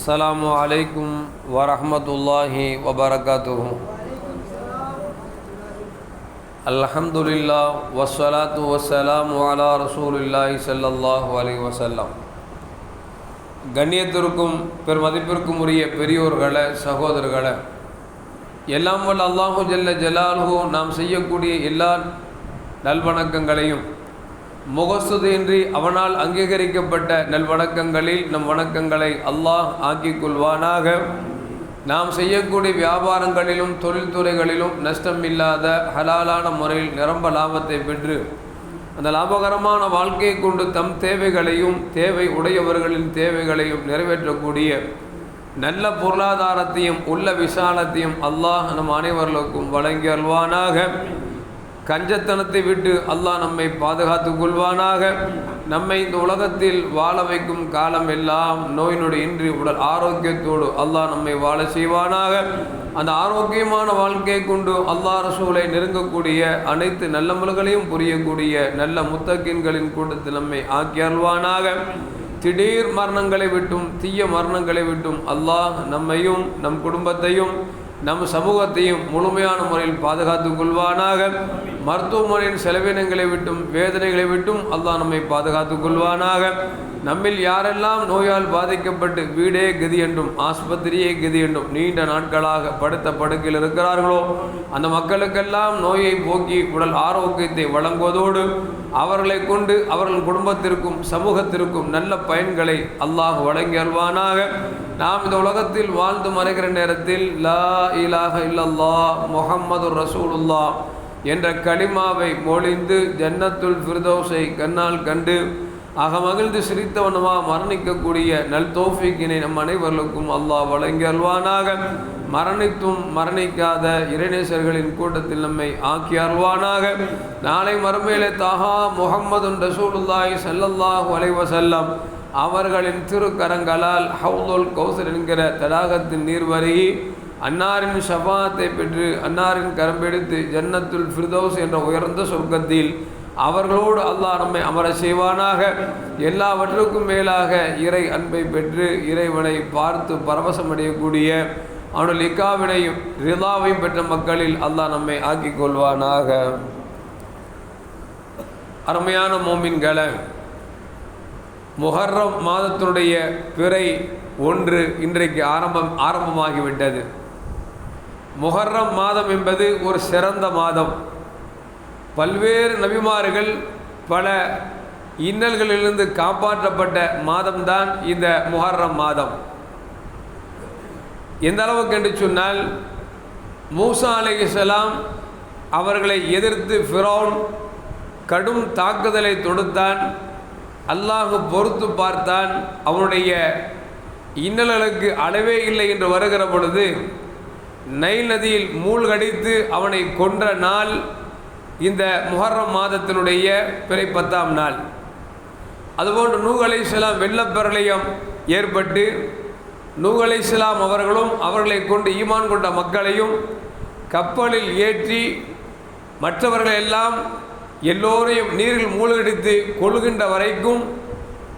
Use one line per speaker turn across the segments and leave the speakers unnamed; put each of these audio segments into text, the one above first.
السلام عليكم ورحمة الله وبركاته الحمد لله والصلاة والسلام على رسول الله صلى الله عليه وسلم கண்ணியத்திற்கும் பெருமதிப்பிற்கும் உரிய பெரியோர்களே சகோதரர்களே எல்லாம் வல்ல அல்லாஹு ஜல்ல ஜலாலுஹு நாம் செய்யக்கூடிய எல்லா நல்வணக்கங்களையும் முகஸ்துதியின்றி அவனால் அங்கீகரிக்கப்பட்ட நல்வணக்கங்களில் நம் வணக்கங்களை அல்லாஹ் ஆக்கிக் கொள்வானாக நாம் செய்யக்கூடிய வியாபாரங்களிலும் தொழில்துறைகளிலும் நஷ்டம் இல்லாத ஹலாலான முறையில் நிரம்ப லாபத்தை பெற்று அந்த லாபகரமான வாழ்க்கையை கொண்டு தம் தேவைகளையும் தேவை உடையவர்களின் தேவைகளையும் நிறைவேற்றக்கூடிய நல்ல பொருளாதாரத்தையும் உள்ள விசாலத்தையும் அல்லாஹ் நம் அனைவர்களுக்கும் வழங்கி அல்வானாக கஞ்சத்தனத்தை விட்டு அல்லாஹ் நம்மை பாதுகாத்து கொள்வானாக. நம்மை இந்த உலகத்தில் வாழ வைக்கும் காலம் எல்லாம் நோய் நொடி இன்றி உடல் ஆரோக்கியத்தோடு அல்லாஹ் நம்மை வாழ செய்வானாக. அந்த ஆரோக்கியமான வாழ்க்கையை கொண்டு அல்லாஹ் ரசூலை நெருங்கக்கூடிய அனைத்து நல்லமல்களையும் புரியக்கூடிய நல்ல முத்தக்கின்களின் கூட்டத்தில் நம்மை ஆக்கி அருள்வானாக. திடீர் மரணங்களை விட்டும் தீய மரணங்களை விட்டும் அல்லாஹ் நம்மையும் நம் குடும்பத்தையும் நம் சமூகத்தையும் முழுமையான முறையில் பாதுகாத்து கொள்வானாக. மருத்துவமனையின் செலவினங்களை விட்டும் வேதனைகளை விட்டும் அல்லாஹ் நம்மை பாதுகாத்து கொள்வானாக. நம்மில் யாரெல்லாம் நோயால் பாதிக்கப்பட்டு வீடே கதி என்றும் ஆஸ்பத்திரியே கதி என்றும் நீண்ட நாட்களாக படுத்த படுக்கையில் இருக்கிறார்களோ அந்த மக்களுக்கெல்லாம் நோயை போக்கி உடல் ஆரோக்கியத்தை வழங்குவதோடு அவர்களை கொண்டு அவர்கள் குடும்பத்திற்கும் சமூகத்திற்கும் நல்ல பயன்களை அல்லாஹ் வழங்கி அல்வானாக நாம் இந்த உலகத்தில் வாழ்ந்து மறைகிற நேரத்தில் லா இலாக இல்லல்லா முகம்மது ரசூலுல்லா என்ற களிமாவை மொழிந்து ஜன்னத்துல் ஃபிர்தோஸை கண்ணால் கண்டு அகமகிழ்ந்து சிரித்தவனமாக மரணிக்கக்கூடிய நல் தோஃபிக்கினை நம் அனைவர்களுக்கும் அல்லாஹ் வழங்கி அல்வானாக மரணித்தும் மரணிக்காத இறைநேசர்களின் கூட்டத்தில் நம்மை ஆக்கி அருள்வானாக. நாளை மறுமையிலே தாஹா முகம்மது ரசூலுல்லாய் செல்லல்லாஹ் அலைஹி செல்லம் அவர்களின் திருக்கரங்களால் ஹவுதுல் கௌசர் என்கிற தடாகத்தின் நீர் வருகி அன்னாரின் ஷபாத்தை பெற்று அன்னாரின் கரம்பெடுத்து ஜன்னத்துல் ஃபிர்தௌஸ் என்ற உயர்ந்த சொர்க்கத்தில் அவர்களோடு அல்லாஹ் நம்மை அமர செய்வானாக. எல்லாவற்றுக்கும் மேலாக இறை அன்பை பெற்று இறைவனை பார்த்து பரவசமடையக்கூடிய அவனுடைய இக்காவினையும் ரிதாவையும் பெற்ற மக்களில் அல்லாஹ் நம்மை ஆக்கிக் கொள்வானாக. அருமையான மோமின்களை முஹர்ரம் மாதத்தினுடைய பிறை ஒன்று இன்றைக்கு ஆரம்பம் ஆரம்பமாகிவிட்டது. முஹர்ரம் மாதம் என்பது ஒரு சிறந்த மாதம். பல்வேறு நபிமார்கள் பல இன்னல்களிலிருந்து காப்பாற்றப்பட்ட மாதம்தான் இந்த முஹர்ரம் மாதம். எந்த அளவுக்கு என்று சொன்னால் மூசா அலைஹிஸ்ஸலாம் அவர்களை எதிர்த்து ஃபிரௌன் கடும் தாக்குதலை தொடுத்தான் அல்லாஹ் பொறுத்து பார்த்தான் அவனுடைய இன்னல்களுக்கு அளவே இல்லை என்று வருகிற பொழுது நைல் நதியில் மூழ்கடித்து அவனை கொன்ற நாள் இந்த முஹர்ரம் மாதத்தினுடைய பிறை பத்தாம் நாள். அதுபோன்று நூகலை அலைஹிஸ்ஸலாம் வெள்ளப்பெரளையம் ஏற்பட்டு நூகலை அலைஹிஸ்ஸலாம் அவர்களும் அவர்களை கொண்டு ஈமான் கொண்ட மக்களையும் கப்பலில் ஏற்றி மற்றவர்கள் எல்லாம் எல்லோரையும் நீரில் மூழ்கடித்து கொள்கின்ற வரைக்கும்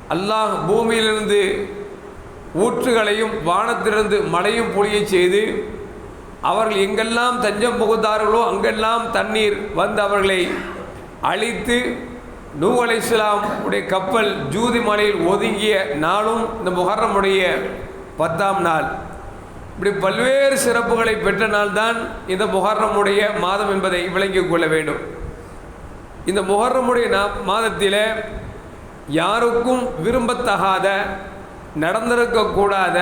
அல்லாஹ் பூமியிலிருந்து ஊற்றுகளையும் வானத்திலிருந்து மழையும் பொழியச் செய்து அவர்கள் எங்கெல்லாம் தஞ்சம் புகுந்தார்களோ அங்கெல்லாம் தண்ணீர் வந்து அவர்களை அழித்து நூ அலை உடைய கப்பல் ஜூதி மலையில் ஒதுங்கிய நாளும் இந்த முகரமுடைய பத்தாம் நாள். இப்படி பல்வேறு சிறப்புகளை பெற்ற நாள்தான் இந்த முகர்ணமுடைய மாதம் என்பதை விளங்கிக் கொள்ள வேண்டும். இந்த முகர்ணமுடைய நா மாதத்தில் யாருக்கும் விரும்பத்தகாத நடந்திருக்கக்கூடாத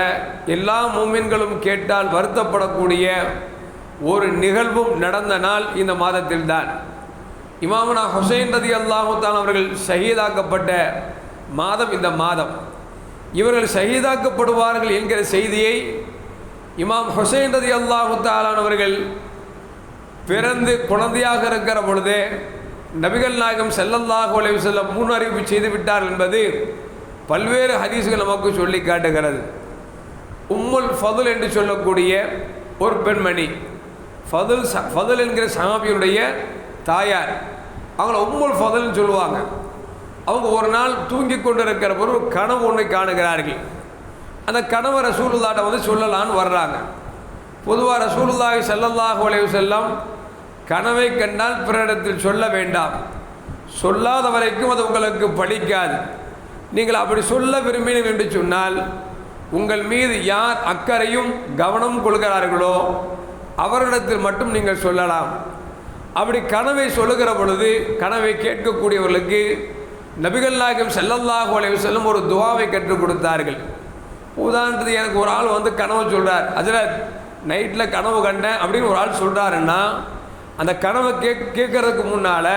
எல்லா மூமின்களும் கேட்டால் வருத்தப்படக்கூடிய ஒரு நிகழ்வும் நடந்த நாள் இந்த மாதத்தில்தான். இமாமனா ஹுசைன் ரதி அல்லாஹுத்தான் அவர்கள் ஷஹீதாக்கப்பட்ட மாதம் இந்த மாதம். இவர்கள் ஷஹீதாக்கப்படுவார்கள் என்கிற செய்தியை இமாம் ஹுசைன் ரதி அல்லாஹுத்தாலானவர்கள் பிறந்து குழந்தையாக இருக்கிற பொழுது நபிகள் நாயகம் செல்லல்லாஹு அலைஹி செல்ல முன் அறிவிப்பு செய்து விட்டார் என்பது பல்வேறு ஹதீஸ்கள் நமக்கு சொல்லி காட்டுகிறது. உம்முல் ஃபதுல் என்று சொல்லக்கூடிய ஒரு பெண்மணி ஃபதுல் ச ஃபதுல் என்கிற சகாபியுடைய தாயார். அவங்கள உம்முல் ஃபதுல்னு சொல்லுவாங்க. அவங்க ஒரு நாள் தூங்கி கொண்டிருக்கிற ஒரு கனவு ஒன்றை காணுகிறார்கள். அந்த கனவை ரசூலுல்லாட்ட வந்து சொல்லலான்னு வர்றாங்க. பொதுவாக ரசூலுல்லாஹி ஸல்லல்லாஹு அலைஹி செல்லம் கனவை கண்டால் பிறரிடத்தில் சொல்ல வேண்டாம். சொல்லாத வரைக்கும் அது உங்களுக்கு பழிக்காது நீங்கள் அப்படி சொல்ல விரும்பினீர்கள் என்று சொன்னால் உங்கள் மீது யார் அக்கறையும் கவனம் கொள்கிறார்களோ அவரிடத்தில் மட்டும் நீங்கள் சொல்லலாம். அப்படி கனவை சொல்லுகிற பொழுது கனவை கேட்கக்கூடியவர்களுக்கு நபிகள் நாயகம் ஸல்லல்லாஹு அலைஹி செல்லும் ஒரு துவாவை கற்றுக் கொடுத்தார்கள். உதாரணத்துக்கு எனக்கு ஒரு ஆள் வந்து கனவு சொல்கிறார் அதில் நைட்டில் கனவு கண்டேன் அப்படின்னு ஒரு ஆள் சொல்கிறாருன்னா அந்த கனவை கேக் கேட்கறதுக்கு முன்னால்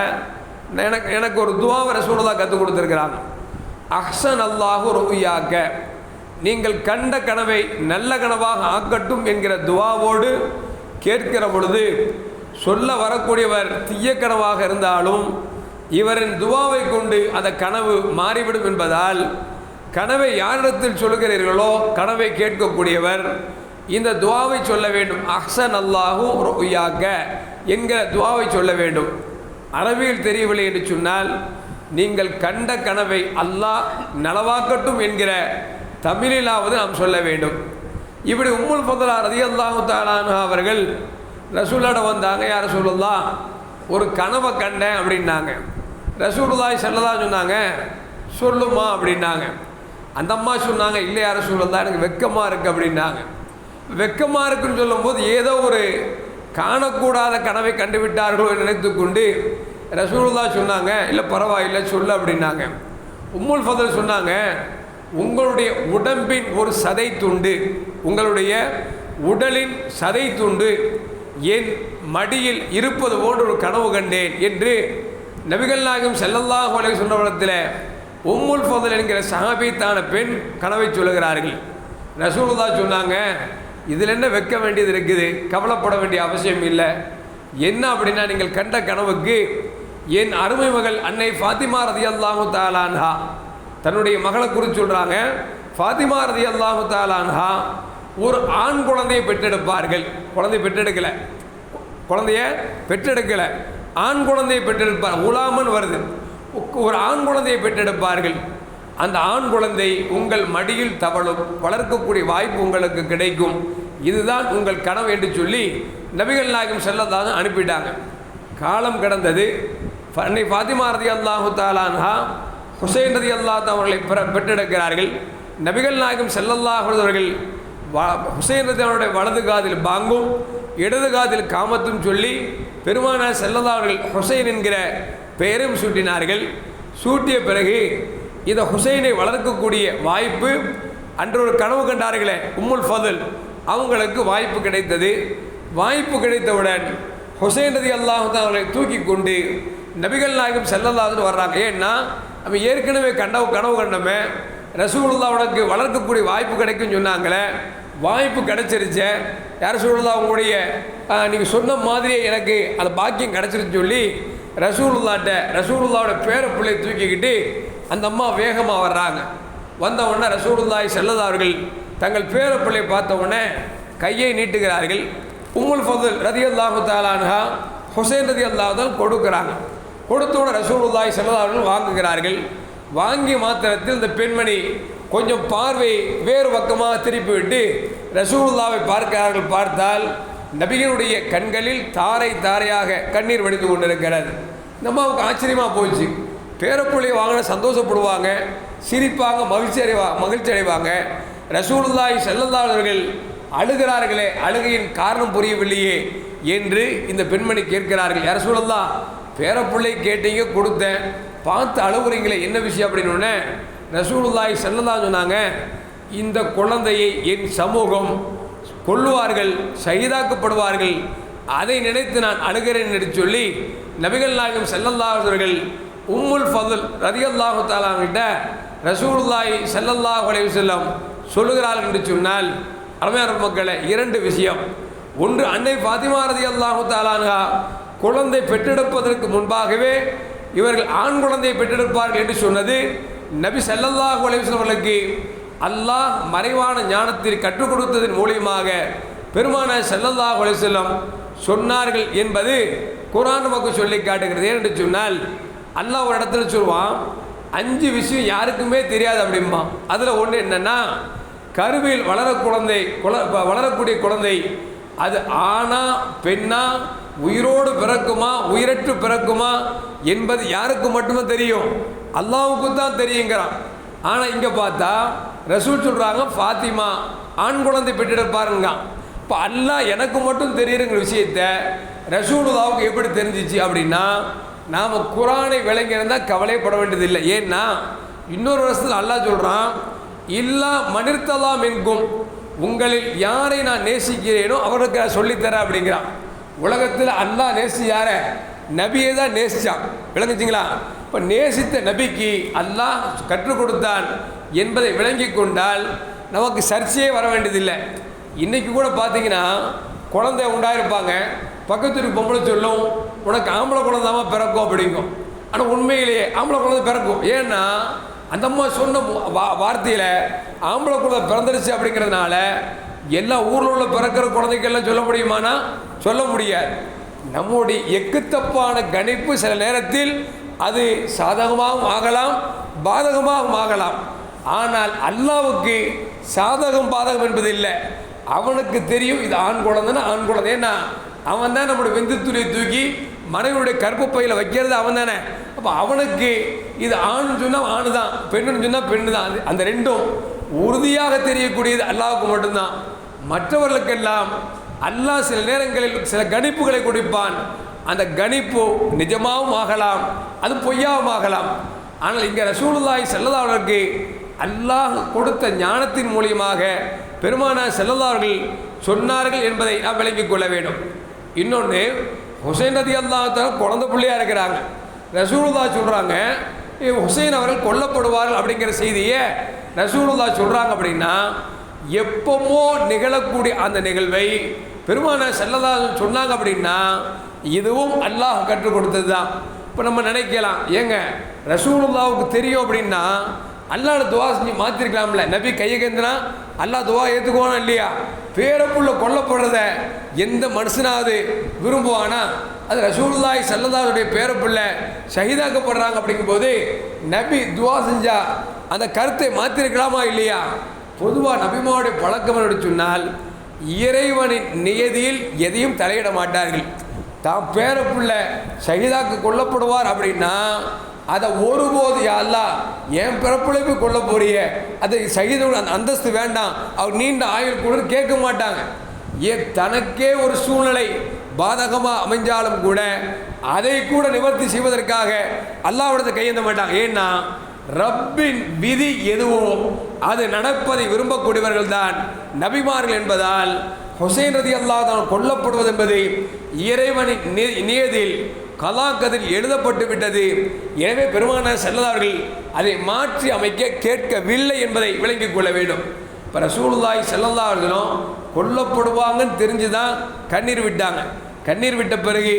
எனக்கு எனக்கு ஒரு துவாவை ரசூலதாக கற்றுக் கொடுத்துருக்குறாங்க. அஹ்சன் அல்லாஹு ருவியாக்க நீங்கள் கண்ட கனவை நல்ல கனவாக ஆக்கட்டும் என்கிற துவாவோடு கேட்கிற பொழுது சொல்ல வரக்கூடியவர் தீய கனவாக இருந்தாலும் இவரின் துவாவை கொண்டு அந்த கனவு மாறிவிடும் என்பதால் கனவை யாரிடத்தில் சொல்லுகிறீர்களோ கனவை கேட்கக்கூடியவர் இந்த துவாவை சொல்ல வேண்டும். அஹ்சன் அல்லாஹூ ருயாக்க என்கிற துவாவை சொல்ல வேண்டும். அரபியில் தெரியவில்லை என்று சொன்னால் நீங்கள் கண்ட கனவை அல்லாஹ் நலவாக்கட்டும் என்கிற தமிழிலாவது நாம் சொல்ல வேண்டும். இப்படி உம்முல் ஃபதலா ரதி அல்லாஹு தாலானு அவர்கள் ரசூலோட வந்தாங்க யார் சொல்லலாம் ஒரு கனவை கண்டேன் அப்படின்னாங்க. ரசூலுல்லாய் செல்லதா சொன்னாங்க சொல்லுமா அப்படின்னாங்க. அந்த அம்மா சொன்னாங்க இல்லை யார் எனக்கு வெக்கமாக இருக்குது அப்படின்னாங்க. வெக்கமாக இருக்குன்னு சொல்லும்போது ஏதோ ஒரு காணக்கூடாத கனவை கண்டுவிட்டார்களோ நினைத்து நினைத்துக்கொண்டு ரசூலுல்லா சொன்னாங்க இல்லை பரவாயில்லை சொல்லு அப்படின்னாங்க. உம்முல் ஃபதல் சொன்னாங்க உங்களுடைய உடம்பின் ஒரு சதை துண்டு உங்களுடைய உடலின் சதை துண்டு என் மடியில் இருப்பது போன்ற ஒரு கனவு கண்டேன் என்று நபிகள் நாயகம் ஸல்லல்லாஹு சொன்ன சொன்னவரத்தில் உம்முல் ஃபதல் என்கிற சஹாபித்தான பெண் கனவை சொல்லுகிறார்கள். ரசூலுல்லா சொன்னாங்க இதில் என்ன வைக்க வேண்டியது இருக்குது? கவலைப்பட வேண்டிய அவசியம் இல்லை. என்ன அப்படின்னா நீங்கள் கண்ட கனவுக்கு என் அருமை மகள் அன்னை ஃபாத்திமா ரதி அல்லாஹு தாலான்ஹா தன்னுடைய மகளை குறித்து சொல்கிறாங்க ஃபாத்திமா ரதி அல்லாஹு தாலான்ஹா ஒரு ஆண் குழந்தையை பெற்றெடுப்பார்கள். குழந்தை பெற்றெடுக்கலை. குழந்தைய பெற்றெடுக்கலை. ஆண் குழந்தையை பெற்றெடுப்பார் உலாமன் வருது. ஒரு ஆண் குழந்தையை பெற்றெடுப்பார்கள். அந்த ஆண் குழந்தை உங்கள் மடியில் தவழும் வளர்க்கக்கூடிய வாய்ப்பு உங்களுக்கு கிடைக்கும். இதுதான் உங்கள் கனவு என்று சொல்லி நபிகள் நாயகம் செல்லதாக அனுப்பிட்டாங்க. காலம் கடந்தது. அன்னை ஃபாத்திமா ரதி அல்லாஹு தாலான்ஹா ஹுசைன் ரதி அல்லாத் அவர்களை பெற- பெற்றெடுக்கிறார்கள். நபிகள் நாயகம் செல்லல்லாஹர்கள் வ- ஹுசைன் ரதி அவருடைய வலது காதில் பாங்கும் இடது காதில் காமத்தும் சொல்லி பெருமானார் செல்லல்லாவர்கள் ஹுசைன் என்கிற பெயரும் சூட்டினார்கள். சூட்டிய பிறகு இந்த ஹுசைனை வளர்க்கக்கூடிய வாய்ப்பு அன்று ஒரு கனவு கண்டார்களே உம்முல் ஃபதல் அவங்களுக்கு வாய்ப்பு கிடைத்தது. வாய்ப்பு கிடைத்தவுடன் ஹுசைன் ரதி அல்லாஹு அவர்களை தூக்கி கொண்டு நபிகள் நாயகம் செல்லல்லாதுன்னு வர்றாங்க. ஏன்னா நம்ம ஏற்கனவே கண்டவு கனவு கண்டமே ரசூலுல்லா உனக்கு வளர்க்கக்கூடிய வாய்ப்பு கிடைக்கும்னு சொன்னாங்களே வாய்ப்பு கிடைச்சிருச்சே யார் ரசூலுல்லா உங்களுடைய நீங்கள் சொன்ன மாதிரியே எனக்கு அந்த பாக்கியம் கிடச்சிருன்னு சொல்லி ரசூலுல்லாட்ட ரசூலுல்லாவோட பேர பிள்ளையை தூக்கிக்கிட்டு அந்த அம்மா வேகமாக வர்றாங்க. வந்த உடனே ரசூலுல்லாய் செல்லதார்கள் தங்கள் பேர பிள்ளை பார்த்த உடனே கையை நீட்டுகிறார்கள். உம்முல் ஃபதுல் ரதி அல்லாஹு தாலான்ஹா ஹுசைன் ரதி அல்லாஹால் கொடுக்குறாங்க. கொடுத்தோட ரசூலுல்லாய் செல்லதா அவர்கள் வாங்குகிறார்கள். வாங்கிய மாத்திரத்தில் இந்த பெண்மணி கொஞ்சம் பார்வை வேறு பக்கமாக திருப்பிவிட்டு ரசூலுல்லாவை பார்க்கிறார்கள். பார்த்தால் நபிகளுடைய கண்களில் தாரை தாரையாக கண்ணீர் வடித்து கொண்டிருக்கிறது. நம்ம அவங்க ஆச்சரியமாக போச்சு பேரப்பிள்ளையை வாங்கின சந்தோஷப்படுவாங்க சிரிப்பாங்க மகிழ்ச்சி அடைவா மகிழ்ச்சி அடைவாங்க. ரசூலுல்லாய் செல்லந்தாளர்கள் அழுகிறார்களே அழுகையின் காரணம் புரியவில்லையே என்று இந்த பெண்மணி கேட்கிறார்கள். யார ரசூலுல்லா பேரப்பிள்ளை கேட்டீங்க கொடுத்தேன். பார்த்து அழுகுறீங்களே என்ன விஷயம்? அப்படின்னு உடனே ரசூலுல்லாஹி சொன்னாங்க இந்த குழந்தையை என் சமூகம் கொள்ளுவார்கள் சகிதாக்கப்படுவார்கள். அதை நினைத்து நான் அழுகிறேன் என்று சொல்லி நபிகள் நாயகம் செல்லல்லாதவர்கள் உம்முல் ஃபதுல் ரதியல்லாஹு தாலாங்கிட்ட ரசூலுல்லாய் செல்லல்லாஹ் செல்லம் சொல்லுகிறார்கள் என்று சொன்னால் அருமையான மக்களை இரண்டு விஷயம். ஒன்று அன்னை ஃபாத்திமா ரதியல்லாஹு தாலானா குழந்தை பெற்றெடுப்பதற்கு முன்பாகவே இவர்கள் ஆண் குழந்தையை பெற்றெடுப்பார்கள் என்று சொன்னது. நபி ஸல்லல்லாஹு அலைஹி அல்லாஹ் மறைவான ஞானத்தில் கற்றுக் கொடுத்ததன் மூலியமாக பெருமான செல்லல்லாஹ் அலைஹி சொன்னார்கள் என்பது குரான் நமக்கு சொல்லி காட்டுகிறது. என்று சொன்னால் அல்லாஹ் ஒரு இடத்துல சொல்லுவான் அஞ்சு விஷயம் யாருக்குமே தெரியாது அப்படிம்பா அதில் ஒன்று என்னன்னா கருவில் வளர குழந்தை குல- வளரக்கூடிய குழந்தை அது ஆணா பெண்ணா உயிரோடு பிறக்குமா உயிரற்று பிறக்குமா என்பது யாருக்கு மட்டுமே தெரியும். அல்லாவுக்கு தான் தெரியுங்கிறான். ஆனால் இங்கே பார்த்தா ரசூல் சொல்கிறாங்க ஃபாத்திமா ஆண் குழந்தை பெற்றெடுப்பாருங்க இப்போ அல்லாஹ் எனக்கு மட்டும் தெரியுங்கிற விஷயத்த ரசூலுல்லாவுக்கு எப்படி தெரிஞ்சிச்சு அப்படின்னா நாம் குரானை விளங்கியிருந்தால் கவலைப்பட வேண்டியதில்லை. ஏன்னா இன்னொரு வருஷத்தில் அல்லாஹ் சொல்கிறான் இல்லா மனிர்த்தலாம் என்கும். உங்களில் யாரை நான் நேசிக்கிறேனோ அவருக்கு நான் சொல்லித்தரேன் அப்படிங்கிறான். உலகத்தில் அல்லா நேசி யார நபியை தான் நேசித்தான் விளங்குச்சிங்களா? இப்போ நேசித்த நபிக்கு அல்லாஹ் கற்றுக் கொடுத்தான் என்பதை விளங்கி கொண்டால் நமக்கு சர்ச்சையே வர வேண்டியதில்லை. இன்றைக்கி கூட பார்த்தீங்கன்னா குழந்தை உண்டாயிருப்பாங்க. பக்கத்து பொம்பளை சொல்லும் உனக்கு ஆம்பளை குழந்தாமல் பிறக்கும் அப்படிங்கும். ஆனால் உண்மையிலேயே ஆம்பளை குழந்தை பிறக்கும். ஏன்னா அந்த அம்மா சொன்ன வா வார்த்தையில் ஆம்பளை குழந்தை பிறந்துருச்சு அப்படிங்கிறதுனால எல்லா ஊரில் உள்ள பிறக்கிற குழந்தைக்கெல்லாம் சொல்ல முடியுமானா? சொல்ல முடியாது. நம்முடைய எக்குத்தப்பான கணிப்பு சில நேரத்தில் அது சாதகமாகவும் ஆகலாம் பாதகமாகவும் ஆகலாம். ஆனால் அல்லாவுக்கு சாதகம் பாதகம் என்பது இல்லை. அவனுக்கு தெரியும் இது ஆண் குழந்தைன்னா ஆண் குழந்தை. ஏன்னா அவன் தான் நம்முடைய வெந்து துணியை தூக்கி மனைவியுடைய கருப்பு பையில் வைக்கிறது அவன் தானே. அப்போ அவனுக்கு இது ஆண் சொன்னால் ஆணு தான் பெண்ணுன்னு சொன்னால் பெண்ணு தான் அது- அந்த ரெண்டும் உறுதியாக தெரியக்கூடியது அல்லாவுக்கு மட்டும்தான். மற்றவர்களுக்கெல்லாம் அல்லாஹ் சில நேரங்களில் சில கணிப்புகளை கொடுப்பான். அந்த கணிப்பு நிஜமாகவும் ஆகலாம் அது பொய்யாவும் ஆகலாம். ஆனால் இங்கே ரசூலுல்லாய் செல்லதாவர்களுக்கு அல்லாஹ் கொடுத்த ஞானத்தின் மூலியமாக பெருமானா செல்லதார்கள் சொன்னார்கள் என்பதை நாம் விளங்கிக் கொள்ள வேண்டும். இன்னொன்று ஹுசைன் ரதி அல்லாத்தால் குழந்தை பிள்ளையா இருக்கிறாங்க. ரசூலுல்லா சொல்கிறாங்க ஹுசைன் அவர்கள் கொல்லப்படுவார்கள் அப்படிங்கிற செய்தியை ரசூலுல்லா சொல்கிறாங்க அப்படின்னா எப்பமோ நிகழக்கூடிய அந்த நிகழ்வை பெருமான செல்லதா சொன்னாங்க அப்படின்னா இதுவும் அல்லாஹ் கற்றுக் கொடுத்தது தான் இப்போ நம்ம நினைக்கலாம் ஏங்க ரசூலுல்லாவுக்கு தெரியும் அப்படின்னா அல்லாட துவா செஞ்சு மாற்றிருக்கலாம்ல நபி கையை கேந்தினா அல்லா துவா ஏற்றுக்குவானா இல்லையா? பேரப்புள்ள கொல்லப்படுறத எந்த மனுஷனாவது விரும்புவானா? அது ரசூலுல்லாய் சல்லதாவுடைய பேரப்புள்ள ஷஹீதாக்கப்படுறாங்க அப்படிங்கும்போது நபி துவா செஞ்சா அந்த கருத்தை மாற்றிருக்கலாமா இல்லையா? பொதுவாக நபிமாவுடைய பழக்கம் என்று சொன்னால் இறைவனின் நியதியில் எதையும் தலையிட மாட்டார்கள். தான் பேரப்புள்ள ஷஹீதாக்கு கொல்லப்படுவார் அப்படின்னா அதை ஒருபோது யாரெல்லாம் அல்லாஹ் என் பிறப்புல போய் போறிய. அதை சகிதோட அந்த அந்தஸ்து வேண்டாம். அவர் நீண்ட ஆயுள் கூட கேட்க மாட்டாங்க. ஏன் தனக்கே ஒரு சூழ்நிலை பாதகமாக அமைஞ்சாலும் கூட அதை கூட நிவர்த்தி செய்வதற்காக அல்லாவிடத்தை கையெந்த மாட்டாங்க. ஏன்னா ரப்பின் விதி எதுவோ அது நடப்பதை விரும்பக்கூடியவர்கள் தான் நபிமார்கள் என்பதால் ஹுசைன் ரதி அல்லாதான் கொல்லப்படுவது என்பது இறைவனின் நியதில் கலாக்கதில் எழுதப்பட்டு விட்டது. எனவே பெருமான செல்லதார்கள் அதை மாற்றி அமைக்க கேட்கவில்லை என்பதை விளங்கிக் கொள்ள வேண்டும். இப்போ ரசூலுல்லாய் செல்லதார்களும் கொல்லப்படுவாங்கன்னு தெரிஞ்சு தான் கண்ணீர் விட்டாங்க. கண்ணீர் விட்ட பிறகு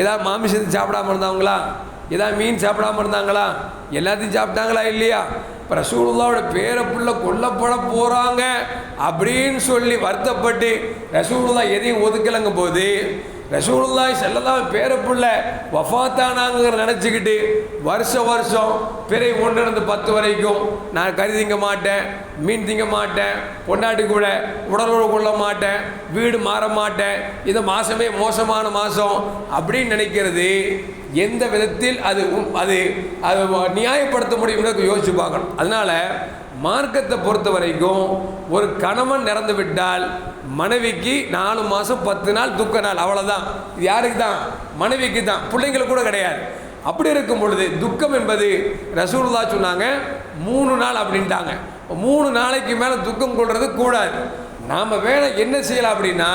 ஏதாவது மாமிசத்தை சாப்பிடாம இருந்தாங்களா? ஏதாவது மீன் சாப்பிடாம இருந்தாங்களா? எல்லாத்தையும் சாப்பிட்டாங்களா இல்லையா? இப்போ ரசூலுல்லாவோட பேரை புள்ள கொல்லப்பட போகிறாங்க அப்படின்னு சொல்லி வருத்தப்பட்டு ரசூலுல்லா எதையும் ஒதுக்கலைங்க போது ரசூலுல்லாய் செல்லலாம் பேர வஃபாத்தானாங்கிற நினச்சிக்கிட்டு வருஷ வருஷம் பிறை ஒன்றிருந்து பத்து வரைக்கும் நான் கறி திங்க மாட்டேன் மீன் திங்க மாட்டேன் பொண்டாட்டி கூட உடலுறவு கொள்ள மாட்டேன் வீடு மாற மாட்டேன் இந்த மாதமே மோசமான மாதம் அப்படின்னு நினைக்கிறது எந்த விதத்தில் அது உம்- அது அது நியாயப்படுத்த முடியும்னு யோசிச்சு பார்க்கணும். அதனால் மார்க்கத்தை பொறுத்த வரைக்கும் ஒரு கணவன் இறந்து விட்டால் மனைவிக்கு நாலு மாதம் பத்து நாள் துக்க நாள் அவ்வளோதான் இது யாருக்கு தான் மனைவிக்கு தான் பிள்ளைங்களுக்கு கூட கிடையாது. அப்படி இருக்கும் பொழுது துக்கம் என்பது ரசூல்லா சொன்னாங்க மூணு நாள் அப்படின்ட்டாங்க. மூணு நாளைக்கு மேலே துக்கம் கொள்வது கூடாது. நாம் வேலை என்ன செய்யலாம் அப்படின்னா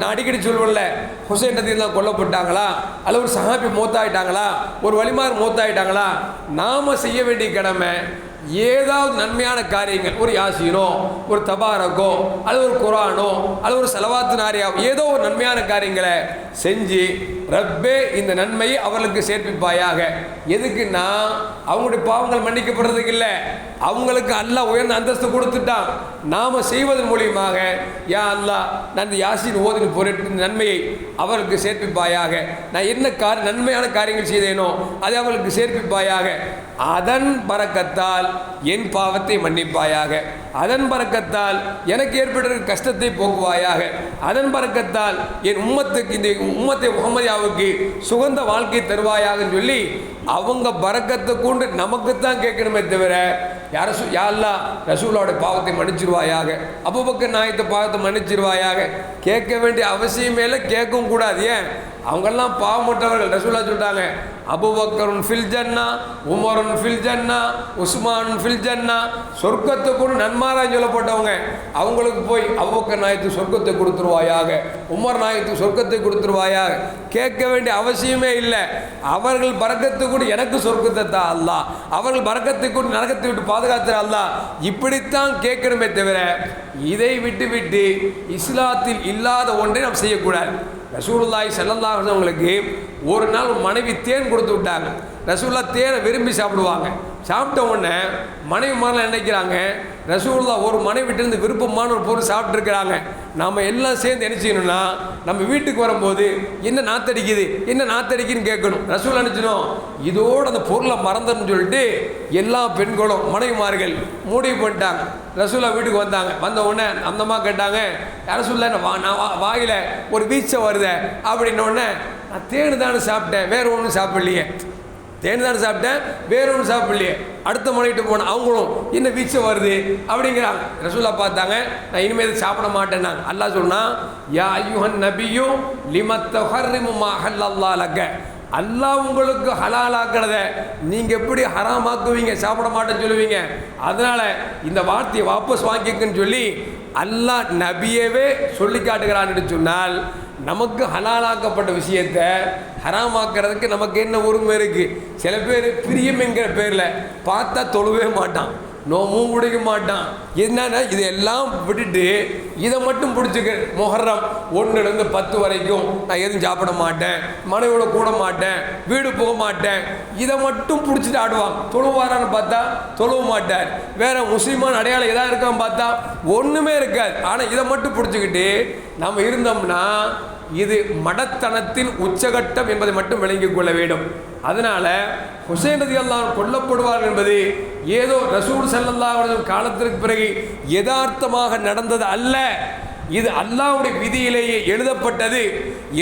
நான் அடிக்கடி சொல்லுவேன்ல ஹுசைன் நதியெல்லாம் கொல்லப்பட்டாங்களா? அல்ல ஒரு சஹாபி மூத்தாயிட்டாங்களா? ஒரு வழிமாறு மூத்தாயிட்டாங்களா? நாம் செய்ய வேண்டிய கடமை ஏதாவது நன்மையான காரியங்கள் ஒரு யாசீனோ ஒரு தபாரக்கோ அல்லது ஒரு குரானோ அல்லது ஒரு செலவாத்து நாரியா ஏதோ ஒரு நன்மையான காரியங்களை செஞ்சு ரப்பே இந்த நன்மையை அவர்களுக்கு சேர்ப்பிப்பாயாக. எதுக்குன்னா அவங்களுடைய பாவங்கள் மன்னிக்கப்படுறதுக்கு இல்லை. அவங்களுக்கு அல்லாஹ் உயர்ந்த அந்தஸ்து கொடுத்துட்டான். நாம் செய்வதன் மூலியமாக யா அல்லாஹ் நான் இந்த யாசின் ஓதின பொருட்டு நன்மையை அவர்களுக்கு சேர்ப்பிப்பாயாக. நான் என்ன கார் நன்மையான காரியங்கள் செய்தேனோ அதை அவர்களுக்கு சேர்ப்பிப்பாயாக. அதன் பறக்கத்தால் என் பாவத்தை மன்னிப்பாயாக. அதன் பறக்கத்தால் எனக்கு ஏற்பட்ட கஷ்டத்தை போக்குவாயாக. அதன் பறக்கத்தால் என் உம்மத்துக்கு இந்த உம்மத்தை முகமதியாவுக்கு சுகந்த வாழ்க்கை தருவாயாகன்னு சொல்லி அவங்க பறக்கத்தை கொண்டு நமக்கு தான் கேட்கணுமே தவிர யார யாரெல்லாம் ரசூலோட பாவத்தை மன்னிச்சிருவாயாக. அபுபக்கர் நாயத்தை பாவத்தை மன்னிச்சிருவாயாக. கேட்க வேண்டிய அவசியமே இல்லை கேட்கவும் கூடாது. ஏன்? அவங்கெல்லாம் பாவமற்றவர்கள் ரசூலா சொல்லிட்டாங்க அபுபக்கருன் ஃபில் ஜன்னா உமருன் ஃபில் ஜன்னா உஸ்மான் ஃபில் ஜன்னா. சொர்க்கத்துக்கு நன்மாராய் சொல்லப்பட்டவங்க. அவங்களுக்கு போய் அபுபக்கர் நாயத்து சொர்க்கத்தை கொடுத்துருவாயாக. உமர் நாயத்து சொர்க்கத்தை கொடுத்துருவாயாக. கேட்க வேண்டிய அவசியமே இல்லை. அவர்கள் பறக்கத்து கூட எனக்கு சொர்க்கத்தை தான் அல்லா. அவர்கள் பறக்கத்தை கூட நரகத்தை விட்டு பாதுகாத்துற அல்லா. இப்படித்தான் கேட்கணுமே தவிர இதை விட்டு விட்டு இஸ்லாத்தில் இல்லாத ஒன்றை நாம் செய்யக்கூடாது. ரசூலுல்லாய் செல்லல்லா அவங்களுக்கு ஒரு நாள் மனைவி தேன் கொடுத்து விட்டாங்க. ரசூல்லா தேனை விரும்பி சாப்பிடுவாங்க. சாப்பிட்ட உடனே மனைவி மாதிரிலாம் நினைக்கிறாங்க? ரசூல்லா ஒரு மனைவிட்டிருந்து விருப்பமான ஒரு பொருள் சாப்பிட்ருக்கிறாங்க நாம் எல்லாம் சேர்ந்து என்ன செய்யணும்னா நம்ம வீட்டுக்கு வரும்போது என்ன நாத்தடிக்குது என்ன நாத்தடிக்குன்னு கேட்கணும். ரசூல் நினச்சினோம்? இதோடு அந்த பொருளை மறந்துன்னு சொல்லிட்டு எல்லா பெண்களும் மனைவிமார்கள் மூடி பண்ணிட்டாங்க ரசூலா வீட்டுக்கு வந்தாங்க. வந்த உடனே அந்தம்மா கேட்டாங்க ரசூல்லா என்ன வா நான் வா வாயில் ஒரு வீச்சை வருத? அப்படின்ன உடனே நான் தேனு தானே சாப்பிட்டேன். வேறு ஒன்றும் சாப்பிடலையே. தேன் தானே சாப்பிட்டேன் வேற ஒன்றும் சாப்பிடலையே. அடுத்த மனைவிட்டு போனேன் அவங்களும் என்ன வீச்சம் வருது? அப்படிங்கிறாங்க. ரசூலா பார்த்தாங்க நான் இனிமேல் சாப்பிட மாட்டேன்னாங்க. அல்லாஹ் சொன்னால் யா ஐயுஹன் நபியும் லிமத்த ஹல்லல்லா லக்க. அல்லாஹ் உங்களுக்கு ஹலாலாக்கிறத நீங்கள் எப்படி ஹராமாக்குவீங்க சாப்பிட மாட்டேன்னு சொல்லுவீங்க? அதனால் இந்த வார்த்தையை வாபஸ் வாங்கிக்குன்னு சொல்லி அல்லாஹ் நபியவே சொல்லி காட்டுகிறான்னு சொன்னால் நமக்கு ஹலாலாக்கப்பட்ட விஷயத்தை ஹராமாக்கிறதுக்கு நமக்கு என்ன உரிமை இருக்குது சில பேர் பிரியம் என்கிற பேரில் பார்த்தா தொழுவே மாட்டான். நோமும் பிடிக்க மாட்டான். என்னன்னா இதெல்லாம் விட்டுட்டு இதை மட்டும் பிடிச்சிக்க மொஹர்ரம் ஒன்றுலேருந்து பத்து வரைக்கும் நான் எதுவும் சாப்பிட மாட்டேன் மனைவியோட கூட மாட்டேன் வீடு போக மாட்டேன். இதை மட்டும் பிடிச்சிட்டு ஆடுவான். தொழுவாரான்னு பார்த்தா தொழுவ மாட்டார். வேற முஸ்லீமான அடையாளம் எதாவது இருக்கான்னு பார்த்தா ஒன்றுமே இருக்காது. ஆனால் இதை மட்டும் பிடிச்சிக்கிட்டு நம்ம இருந்தோம்னா இது மடத்தனத்தின் உச்சகட்டம் என்பதை மட்டும் விளங்கிக் கொள்ள வேண்டும். அதனால் ஹுசைன் ரதி அல்லாஹ் கொல்லப்படுவார் என்பது ஏதோ ரசூல் சல்லல்லா அவர்கள் காலத்திற்கு பிறகு யதார்த்தமாக நடந்தது அல்ல. இது அல்லாவுடைய விதியிலேயே எழுதப்பட்டது.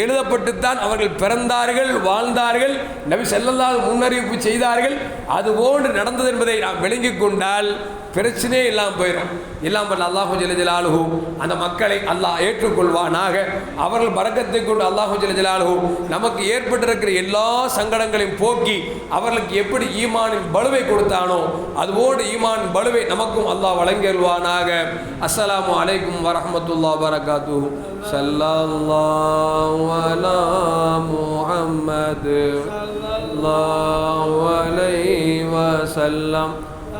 எழுதப்பட்டுத்தான் அவர்கள் பிறந்தார்கள் வாழ்ந்தார்கள் நபி செல்லல்லாத முன்னறிவிப்பு செய்தார்கள். அதுபோன்று நடந்தது என்பதை நாம் விளங்கிக் கொண்டால் பிரச்சனையே இல்லாமல் போயிடும் இல்லாமல் வல்ல அல்லாஹு ஜல்ல அந்த மக்களை அல்லாஹ் ஏற்றுக்கொள்வானாக. அவர்கள் பறக்கத்தை கொண்டு அல்லாஹு ஜல்ல ஜலாலுஹு நமக்கு ஏற்பட்டிருக்கிற எல்லா சங்கடங்களையும் போக்கி அவர்களுக்கு எப்படி ஈமானின் பலுவை கொடுத்தானோ அதுவோடு ஈமானின் பலுவை நமக்கும் அல்லாஹ் வழங்கிடுவானாக அஸ்ஸலாமு அலைக்கும் வரமத்துல்லா வரகாத்து ஸல்லல்லாஹு அலா முஹம்மது. அலைஹி வஸல்லம்.